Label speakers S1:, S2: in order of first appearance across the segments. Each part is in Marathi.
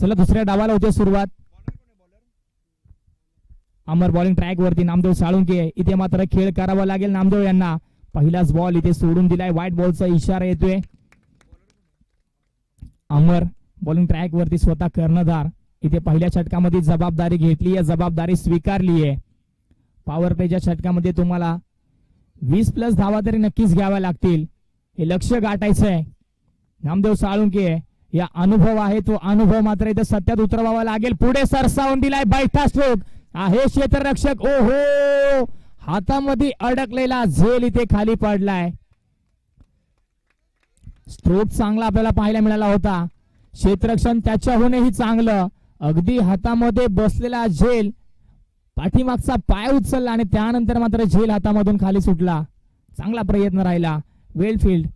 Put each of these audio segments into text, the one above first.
S1: चला दुसऱ्या डावाला होते सुरुवात. अमर बॉलिंग ट्रॅक वरती नामदेव साळुंके. इथे मात्र खेळ करावा लागेल नामदेव यांना. पहिलाच बॉल इथे सोडून दिलाय. व्हाईट बॉलचा इशारा येतोय. अमर बॉलिंग ट्रॅक वरती स्वतः कर्णधार. इथे पहिल्या षटकामध्ये जबाबदारी घेतली आहे. जबाबदारी स्वीकारली आहे. पॉवर प्लेच्या षटकामध्ये तुम्हाला वीस प्लस धावा तरी नक्कीच घ्याव्या लागतील. हे लक्ष गाठायचं आहे नामदेव साळुंके. या अनुभव आहे तो अनुभव मात्र इथं सत्यात उतरवावा लागेल. पुढे सरसावून दिलाय बैठा स्ट्रोक आहे क्षेत्ररक्षक. ओ हो हातामध्ये अडकलेला झेल इथे खाली पडलाय. स्ट्रोक चांगला आपल्याला पाहायला मिळाला होता. क्षेत्ररक्षण त्याच्याहूनही चांगलं. अगदी हातामध्ये बसलेला झेल पाठीमागचा पाय उचलला आणि त्यानंतर मात्र झेल हातामधून खाली सुटला. चांगला प्रयत्न राहिला. वेलफिल्ड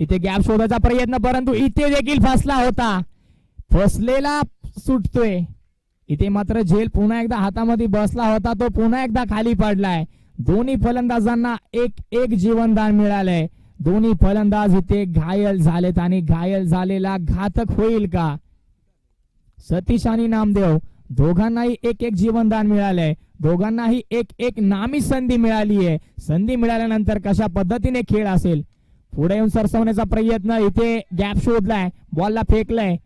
S1: इथे गॅप शोधायचा प्रयत्न परंतु इथे देखील फसला होता. फसलेला सुटतोय. इथे मात्र झेल पुन्हा एकदा हातामध्ये बसला होता तो पुन्हा एकदा खाली पडलाय. दोन्ही फलंदाजांना एक एक जीवनदान मिळालंय. दोन्ही फलंदाज इथे घायल झालेत आणि घायल झालेला घातक होईल का? सतीश आणि नामदेव दोघांनाही एक एक जीवनदान मिळालंय. दोघांनाही एक एक नामी संधी मिळाली आहे संधी मिळाल्यानंतर कशा पद्धतीने खेळ असेल? पुढे येऊन सरसवण्याचा प्रयत्न इथे गॅप शोधलाय बॉलला फेकलाय.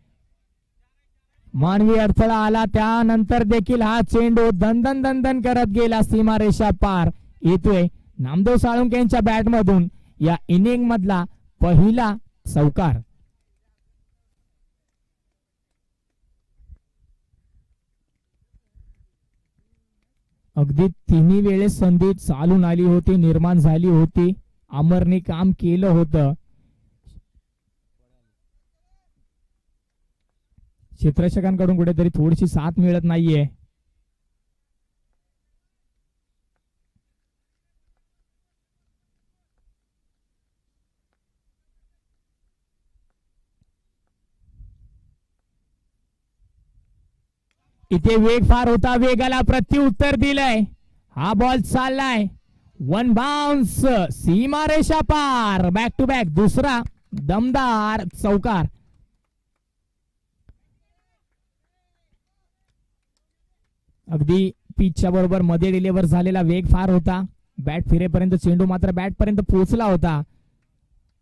S1: मानवी अडथळा आला त्यानंतर देखील हा चेंडू दंदन दंदन करत गेला सीमारेषा पार. येतोय नामदेव साळुंके यांच्या बॅट मधून या इनिंग मधला पहिला चौकार अगदी तिन्ही वेळेस संधी चालून आली होती निर्माण झाली होती. अमरने काम केलं होतं. क्षेत्ररक्षकांकडून कुठेतरी थोडीशी साथ मिळत नाहीये. इथे वेग फार होता. वेगाला प्रत्युत्तर दिलंय. हा बॉल चाललाय. वन बाउन्स सीमारेषा पार बॅक टू बॅक दुसरा दमदार चौकार. अगदी पिचच्या बरोबर मध्ये डिलिव्हर झालेला वेग फार होता. बॅट फिरेपर्यंत चेंडू मात्र बॅट पर्यंत पोहोचला होता.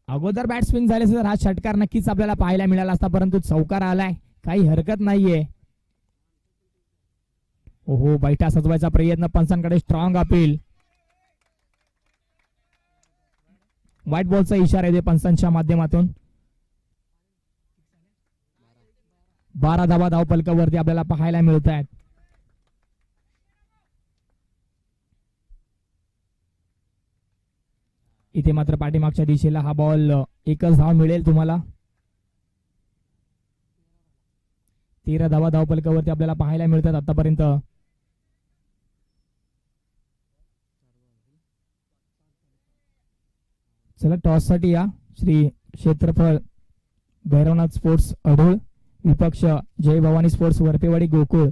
S1: अगोदर बॅट स्विंग झाले तर हा षटकार नक्कीच आपल्याला पाहायला मिळाला असता परंतु चौकार आलाय. काही हरकत नाहीये. ओहो बैठा सजवायचा प्रयत्न. पंचांकडे स्ट्रॉंग अपील व्हाईट बॉलचा इशारा येते पंचांच्या माध्यमातून. बारा धावा धाव पलकावरती आपल्याला पाहायला मिळत आहेत इथे मात्र पाठीमागच्या दिशेला हा बॉल एकच धाव मिळेल तुम्हाला. तेरा धावा धाव पलकावरती आपल्याला पाहायला मिळतात आतापर्यंत. चला टॉससाठी या. श्री क्षेत्रफळ भैरवनाथ स्पोर्ट्स अढूळ विपक्ष जय भवानी स्पोर्ट्स वरपेवाडी गोकुळ.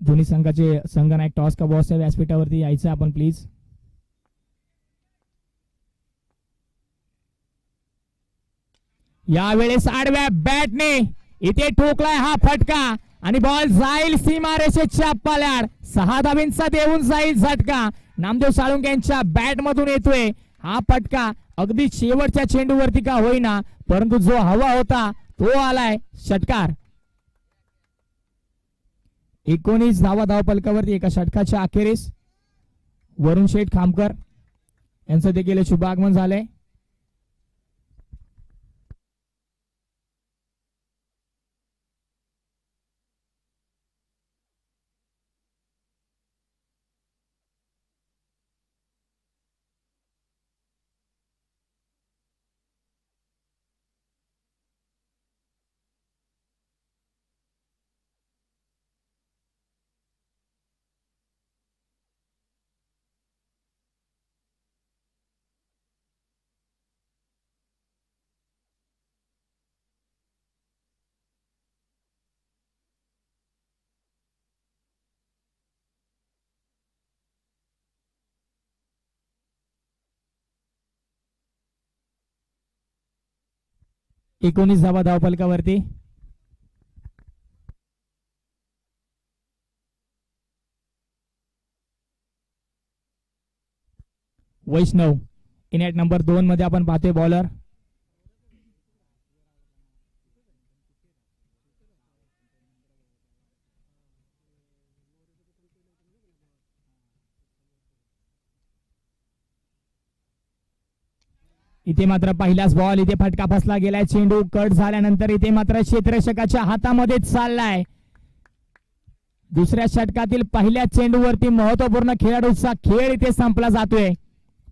S1: दोन्ही संघाचे संघनायक टॉस का बॉस व्यासपीठावरती यायचं आपण प्लीज यावेळेस आडव्या बॅटने इथे ठोकलाय हा फटका. आणि बॉल जाईल सीमारेषेच्या पाल्याड सहा धावींचा देऊन जाईल झटका. नामदेव साळुंके यांच्या बॅट मधून येतोय. हा फटका अगदी शेवटच्या चेंडूवरती का होईना परंतु जो हवा होता तो आलाय. षटकार. एकोणीस धावा धाव पलकावरती एका षटकाच्या अखेरीस. वरुण शेठ खामकर. यांचं देखील शुभ आगमन झालंय. एकोणीस धावा धावपलकावरती वैष्णव. इनेट नंबर दोन मध्ये आपण पाहतोय बॉलर इथे मात्र पहिलाच बॉल इथे फटका फसला गेलाय. चेंडू कट झाल्यानंतर इथे मात्र क्षेत्ररक्षकाच्या हातामध्ये चाललाय. दुसऱ्या षटकातील पहिल्या चेंडूवरती महत्त्वपूर्ण खेळाडूचा खेळ इथे संपला जातोय.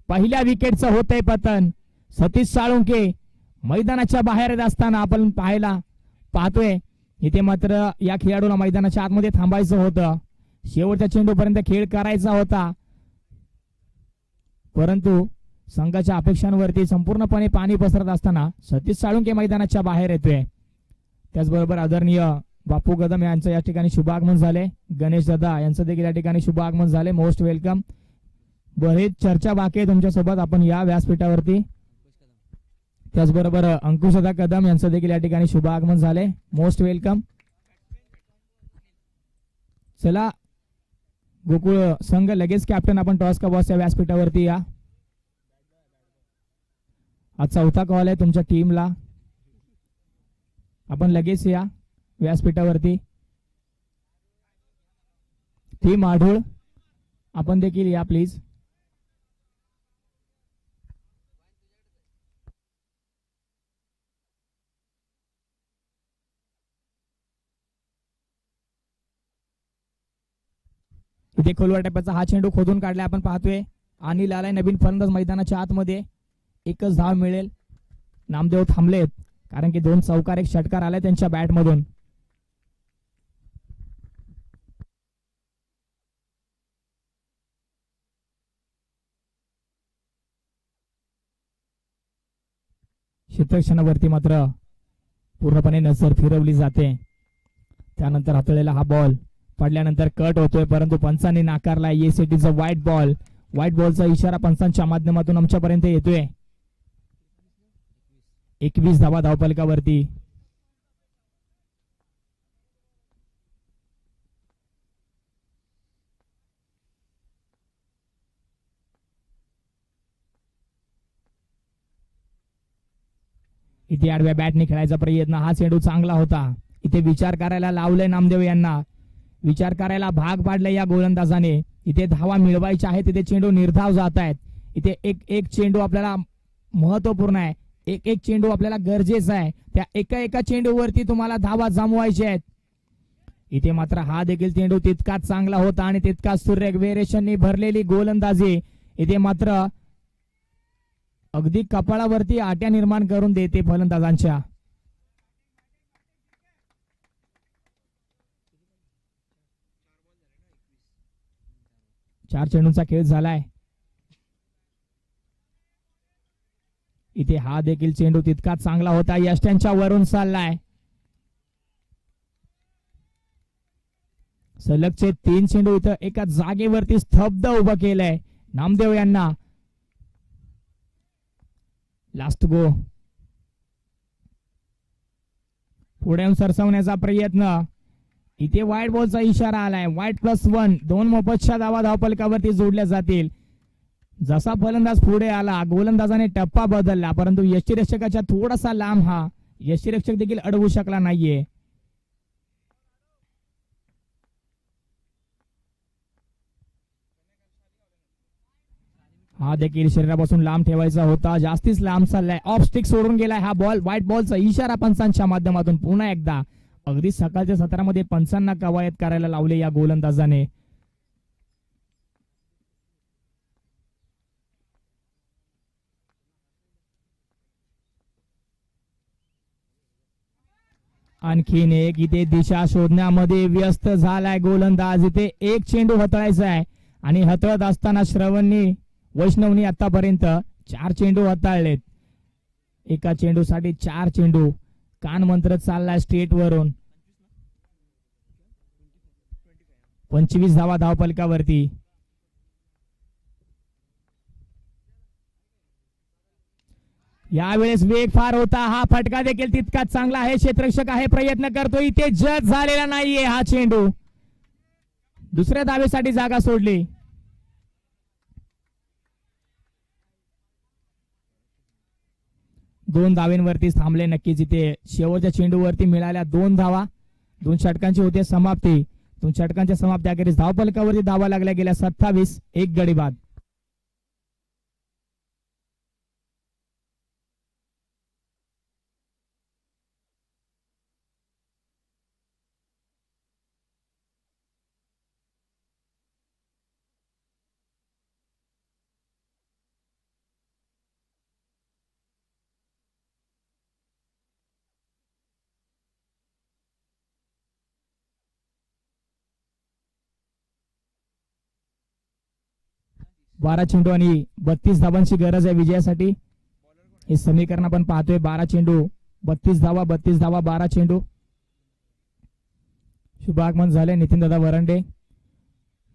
S1: पहिल्या विकेटचं होतंय पतन. सतीश साळुंके मैदानाच्या बाहेर येत असताना आपण पाहायला पाहतोय. इथे मात्र या खेळाडूला मैदानाच्या आतमध्ये थांबायचं होतं. शेवटच्या चेंडूपर्यंत खेळ करायचा होता. परंतु संघाच्या अपेक्षांवरती संपूर्णपणे पाणी पसरत असताना सतीश साळुंके मैदानाच्या बाहेर येतोय. त्याचबरोबर आदरणीय बापू कदम यांचं या ठिकाणी शुभागमन झाले गणेश दादा यांचं देखील या ठिकाणी शुभागमन झाले मोस्ट वेलकम. बरेच चर्चा बाकी आहे तुमच्यासोबत. आपण या व्यासपीठावरती. त्याचबरोबर अंकुशदा कदम यांचं देखील या ठिकाणी शुभागमन झाले मोस्ट वेलकम. चला गोकुळ संघ लगेच कॅप्टन आपण टॉस का बॉस या व्यासपीठावरती या. हा चौथा कॉल आहे तुमच्या टीमला आपण लगेच या व्यासपीठावरती. टीम आढूळ आपण देखील या प्लीज इथे खोलवर टप्प्याचा हा चेंडू खोदून काढला आपण पाहतोय. आणि लालाय नवीन फलंदाज मैदानाच्या आतमध्ये. एकच धाव मिळेल. नामदेव थांबलेत कारण की दोन चौकार एक षटकार आले त्यांच्या बॅटमधून. क्षेत्रक्षणावरती मात्र पूर्णपणे नजर फिरवली जाते. त्यानंतर हातळलेला हा बॉल पडल्यानंतर कट होतोय परंतु पंचांनी नाकारला yes it is a white ball white बॉलचा इशारा पंचांच्या माध्यमातून आमच्यापर्यंत येतोय. एकवीस धावा धावपलकावरती. इथे आडव्या बॅटने खेळायचा प्रयत्न. हा चेंडू चांगला होता. इथे विचार करायला लावलंय नामदेव यांना. विचार करायला भाग पाडलाय या गोलंदाजाने. इथे धावा मिळवायच्या आहेत. तिथे चेंडू निर्धाव जात आहेत. इथे एक एक चेंडू आपल्याला महत्त्वपूर्ण आहे. एक एक चेंडू आपल्याला गरजेचा आहे. त्या एका एका चेंडूवरती तुम्हाला धावा जमवायचे आहेत. इथे मात्र हा देखील चेंडू तितकाच चांगला होता आणि तितकाच सुरेख वेरेशननी भरलेली गोलंदाजी. इथे मात्र अगदी कपाळावरती आट्या निर्माण करून देते फलंदाजांच्या. चार चेंडूंचा खेळ झालाय. इथे हा देखील चेंडू तितकाच चांगला होता. यष्ट्यांच्या वरून चाललाय. सलगचे तीन चेंडू इथं एका जागेवरती स्तब्ध उभं केलंय. नामदेव यांना. लास्ट गो पुढे सरसवण्याचा प्रयत्न. इथे व्हाईट बॉलचा इशारा आलाय. व्हाईट प्लस वन दोन मोफतच्या धावा धावपलकावरती जोडल्या जातील. जसा फलंदाज पुढे आला गोलंदाजाने टप्पा बदलला परंतु यष्टीरक्षकाच्या थोडासा लांब हा यष्टीरक्षक देखील अडवू शकला नाहीये. हा देखील शरीरापासून लांब ठेवायचा होता. जास्तीच लांब चाललाय. ऑफ स्टिक सोडून गेलाय हा बॉल व्हाईट बॉलचा इशारा पंचांच्या माध्यमातून पुन्हा एकदा. अगदी सकाळच्या सत्रामध्ये पंचांना कवायत करायला लावले या गोलंदाजाने. आणखीन एक इथे दिशा शोधण्यामध्ये व्यस्त झालाय गोलंदाज. इथे एक चेंडू हतळायचा आहे. आणि हतळत असताना श्रवणनी वैष्णवनी आतापर्यंत चार चेंडू हाताळलेत. एका चेंडूसाठी चार चेंडू. कान मंत्र चाललाय स्टेट वरून. पंचवीस धावा धावपलकावरती. यावेळेस वेग फार होता. हा फटका देखील तितकाच चांगला आहे. क्षेत्रक्षक आहे. प्रयत्न करतो. इथे जज झालेला नाहीये हा चेंडू. दुसऱ्या दावेसाठी जागा सोडली. दोन धावेंवरती थांबले. नक्कीच इथे शेवटच्या चेंडूवरती मिळाल्या दोन धावा. दोन षटकांची होते समाप्ती. दोन षटकांच्या समाप्ती अखेरीस धावपलकावरती धावा लागल्या गेल्या सत्तावीस. एक गडी बाद. बारा चेंडू आणि बत्तीस धावांची गरज आहे विजयासाठी. हे समीकरण आपण पाहतोय बारा चेंडू बत्तीस धावा बत्तीस धावा बारा चेंडू. शुभ आगमन झाले नितीन दादा वरंडे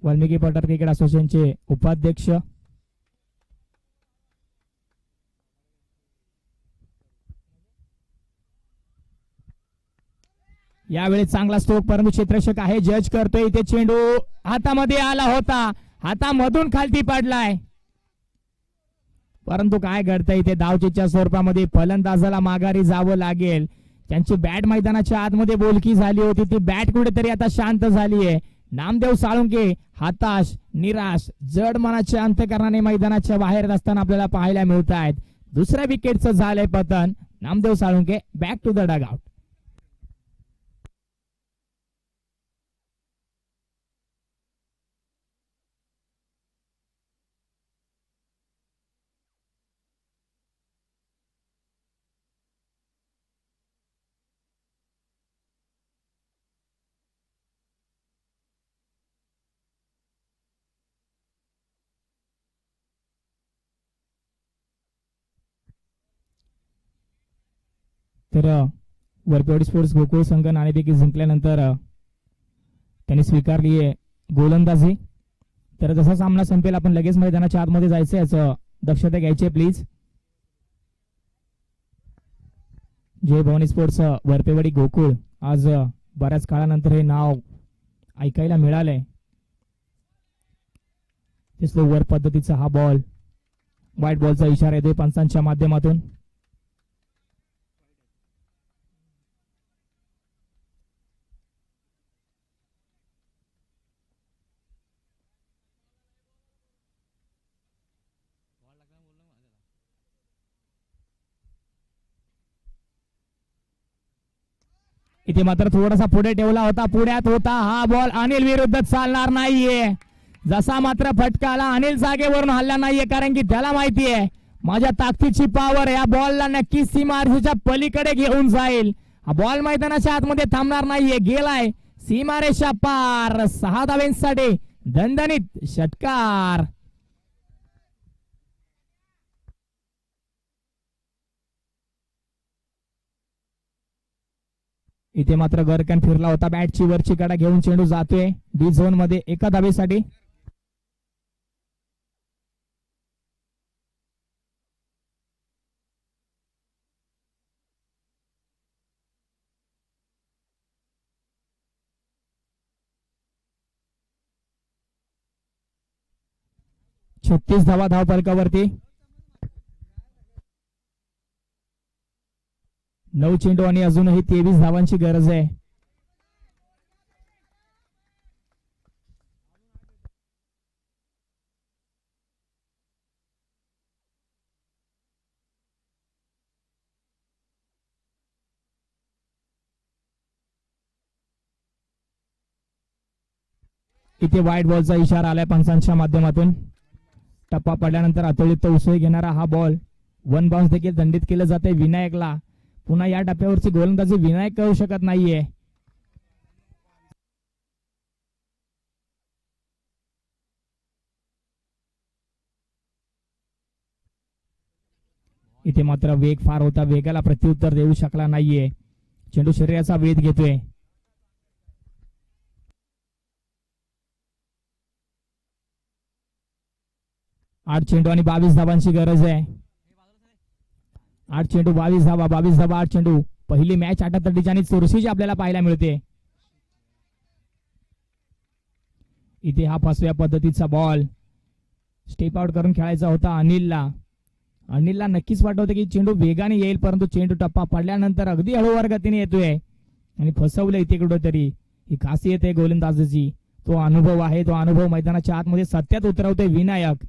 S1: वाल्मिकी पठार क्रिकेट असोसिएशनचे उपाध्यक्ष. यावेळी चांगला स्ट्रोक परंतु क्षेत्रक्षक आहे जज करतोय इथे चेंडू. हातामध्ये आला होता. हातामधून खालती पडलाय. परंतु काय घडतंय इथे धावचेच्या स्वरूपामध्ये फलंदाजाला माघारी जावं लागेल. त्यांची बॅट मैदानाच्या आतमध्ये बोलकी झाली होती. ती बॅट कुठेतरी आता शांत झालीये. नामदेव साळुंके हताश निराश जड मनाच्या अंतकरणाने मैदानाच्या बाहेर असताना आपल्याला पाहायला मिळत आहेत दुसऱ्या विकेटचं झालंय पतन. Namdev Salunke back to the dugout तर वरपेवाडी स्पोर्ट्स गोकुळ संघ नाणेफेकी जिंकल्यानंतर त्यांनी स्वीकारली आहे गोलंदाजी. तर जसा सामना संपेल आपण लगेच मैदानाच्या आतमध्ये जायचं याचं दक्षता घ्यायची please Jai Bhavani sports Varpewadi Gokul. आज बऱ्याच काळानंतर हे नाव ऐकायला मिळालंय. ते स्लोवर पद्धतीचा हा बॉल व्हाईट बॉलचा इशारा येतोय पंचांच्या माध्यमातून. इथे मात्र थोडासा पुढे ठेवला होता. पुण्यात होता हा बॉल अनिल विरुद्ध चालणार नाहीये. जसा मात्र फटका आला अनिल जागेवरून हल्ला नाहीये कारण की त्याला माहितीये माझ्या ताकदीची पावर या बॉलला नक्की सीमारेषेच्या पलीकडे घेऊन जाईल. हा बॉल मैदानाच्या आतमध्ये थांबणार नाहीये. गेलाय सीमारेषा पार. सहा धावेंसाठी दणदणीत षटकार. इथे मात्र गरकन फिरला होता. बॅटची वरची कडा घेऊन चेंडू जातोय. डी झोनमध्ये एका धावेसाठी छत्तीस धावा धाव नऊ चेंडू आणि अजूनही तेवीस धावांची गरज आहे. इथे वाईट बॉलचा इशारा आलाय पंचांच्या माध्यमातून. टप्पा पडल्यानंतर अतोळीत उसळी घेणारा हा बॉल वन बाउन्स देखील दंडित केलं जाते विनायकला. पुन्हा या टप्प्यावरची गोलंदाजी विनायक करू शकत नाहीये. इथे मात्र वेग फार होता. वेगाला प्रत्युत्तर देऊ शकला नाहीये. चेंडू शरीराचा वेध घेतोय. आठ चेंडू आणि बावीस धावांची गरज आहे. आठ चेंडू बावीस धावा बावीस धावा आठ चेंडू पहिली मॅच आटातटीची आणि चोरशीची आपल्याला पाहायला मिळते. इथे हा फसव्या पद्धतीचा बॉल स्टेप आउट करून खेळायचा होता अनिलला. अनिलला नक्कीच वाटत की चेंडू वेगाने येईल परंतु चेंडू टप्पा पडल्यानंतर अगदी हळूवार गतीने येतोय. आणि फसवलं इथे कुठंतरी ही खासियत आहे गोलंदाजाची. तो अनुभव आहे तो अनुभव मैदानाच्या आतमध्ये सत्यात उतरवतोय विनायक.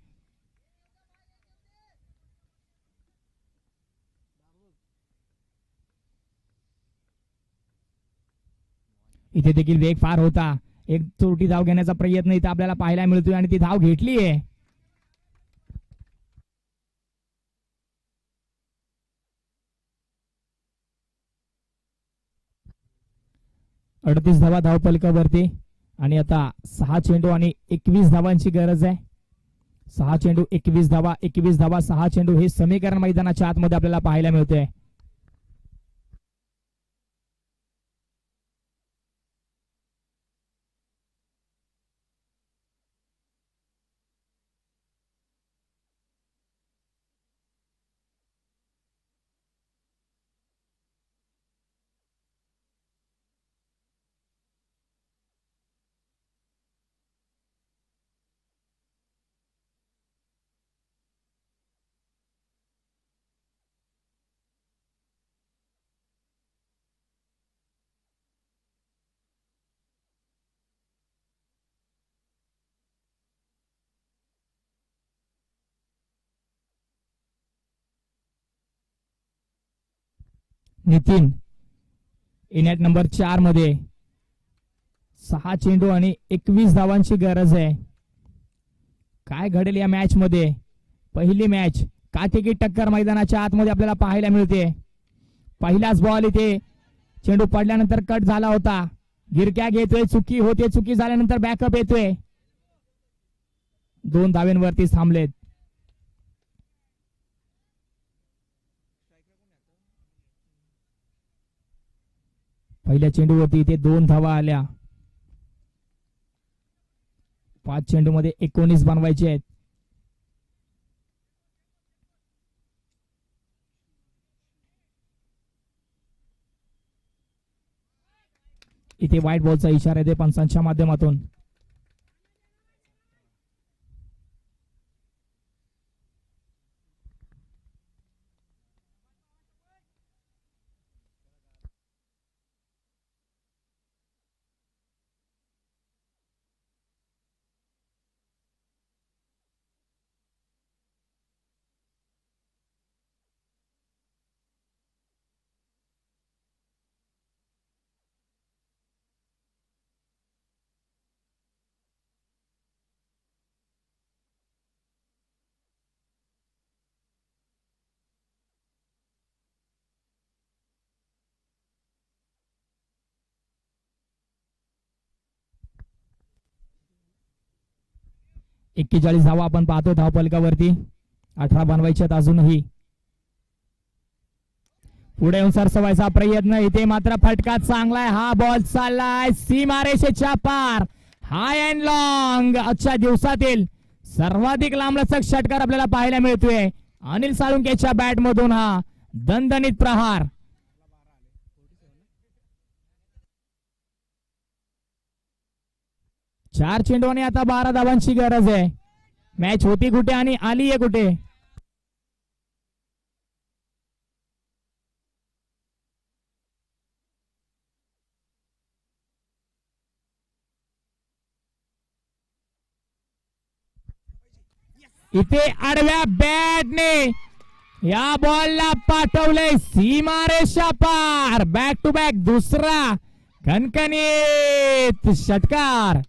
S1: इथे देखील वेग फार होता. एक चोरटी धाव घेण्याचा प्रयत्न इथे आपल्याला पाहायला मिळतोय आणि ती धाव घेतलीये अडतीस धावा धाव पलकावरती. आणि आता सहा चेंडू आणि एकवीस धावांची गरज आहे. सहा चेंडू एकवीस धावा एकवीस धावा सहा चेंडू हे समीकरण मैदानाच्या आतमध्ये आपल्याला पाहायला मिळतंय. नितीन. इनॅट नंबर चारमध्ये सहा चेंडू आणि एकवीस धावांची गरज आहे. काय घडेल या मॅच मध्ये? पहिली मॅच काटेकी टक्कर मैदानाच्या आतमध्ये आपल्याला पाहायला मिळते. पहिलाच बॉल इथे. चेंडू पडल्यानंतर कट झाला होता. गिरक्या घेतोय चुकी होते चुकी झाल्यानंतर बॅकअप येतोय. दोन धावेंवरती थांबलेत. पहिल्या चेंडूवरती इथे दोन धावा आल्या. पाच चेंडू मध्ये एकोणीस बनवायचे आहेत. इथे व्हाईट बॉलचा इशारा येते पंचांच्या माध्यमातून. एक्केचाळीस धावा आपण पाहतो धावपलकावरती अठरा बनवायचे आहेत अजूनही. पुढे येऊन सरसवायचा प्रयत्न इथे मात्र फटका चांगलाय हा बॉल चाललाय सीमारेषेच्या पार. हाय अँड लॉंग आजच्या दिवसातील सर्वाधिक लांबलचक षटकार आपल्याला पाहायला मिळतोय. अनिल साळुंकेच्या बॅट मधून हा दणदणीत प्रहार. चार चेंडूने आता बारा धावांची गरज आहे. मॅच होती कुठे आणि आली आहे कुठे? इथे आडव्या बॅटने या बॉलला पाठवलंय सीमारेषा पार. बॅक टू बॅक दुसरा कणकणीत षटकार.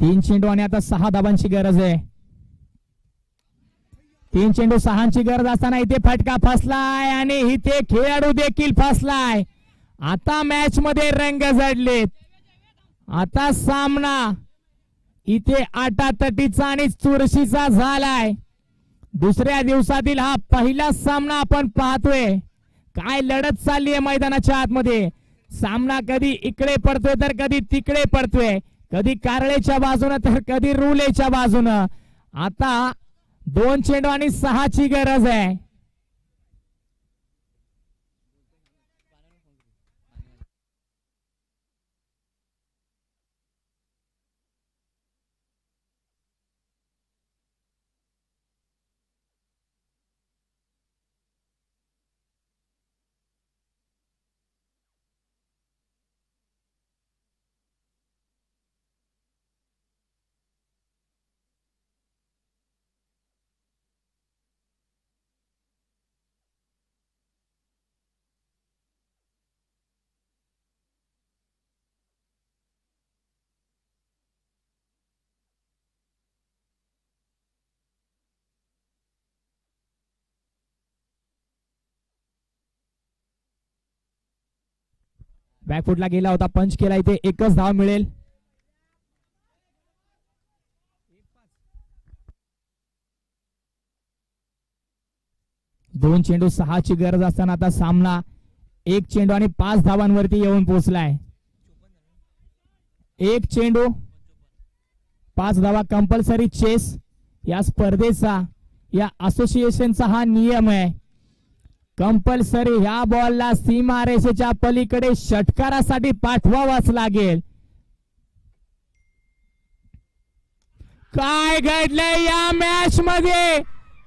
S1: तीन चेंडू आणि आता सहा धाबांची गरज आहे. तीन चेंडू सहांची गरज असताना इथे फटका फसलाय आणि इथे खेळाडू देखील फसलाय. आता मॅच मध्ये रंग जडलेत आता सामना इथे आटातटीचा आणि चुरशीचा झालाय. दुसऱ्या दिवसातील हा पहिला सामना आपण पाहतोय. काय लढत चालली आहे मैदानाच्या आतमध्ये. सामना कधी इकडे पडतोय तर कधी तिकडे पडतोय. कधी कारळेच्या बाजूनं तर कधी रुलेच्या बाजूनं. आता दोन चेंडू आणि सहाची गरज आहे. बॅकफुटला गेला होता पंच केला इथे एकच धाव मिळेल. दोन चेंडू सहाची गरज असताना आता सामना. एक चेंडू आणि पाच धावांवरती येऊन पोहोचलाय. एक चेंडू पाच धावा कंपल्सरी चेस या स्पर्धेचा या असोसिएशनचा हा नियम आहे. कंपल्सरी ह्या बॉलला सीमा रेषेच्या पलीकडे षटकारासाठी पाठवावाच लागेल. काय घडलंय या मॅच मध्ये?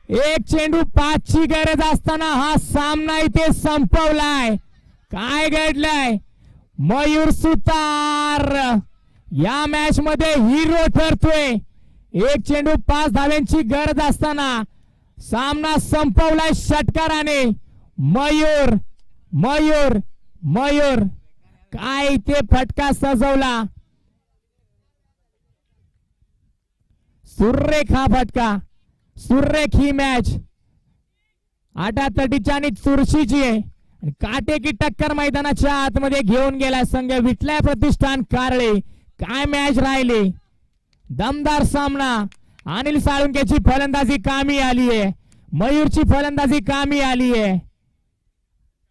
S1: एक चेंडू पाचची गरज असताना हा सामना इथे संपवलाय. काय घडलंय? मयूर सुतार या मॅच मध्ये हिरो ठरतोय. एक चेंडू पाच धाव्यांची गरज असताना सामना संपवलाय षटकाराने. मयूर मयूर मयूर. काय इथे फटका सजवला? सुर्रेख हा फटका. सुर्रेख ही मॅच आटातटीची आणि चुरशीची आहे. काटे काटेकी टक्कर मैदानाच्या आतमध्ये घेऊन गेला संघ. विठलाय प्रतिष्ठान कारळे. काय मॅच राहिली? दमदार सामना. अनिल साळुंकेची फलंदाजी कामी आली आहे. मयूरची फलंदाजी कामी आली आहे.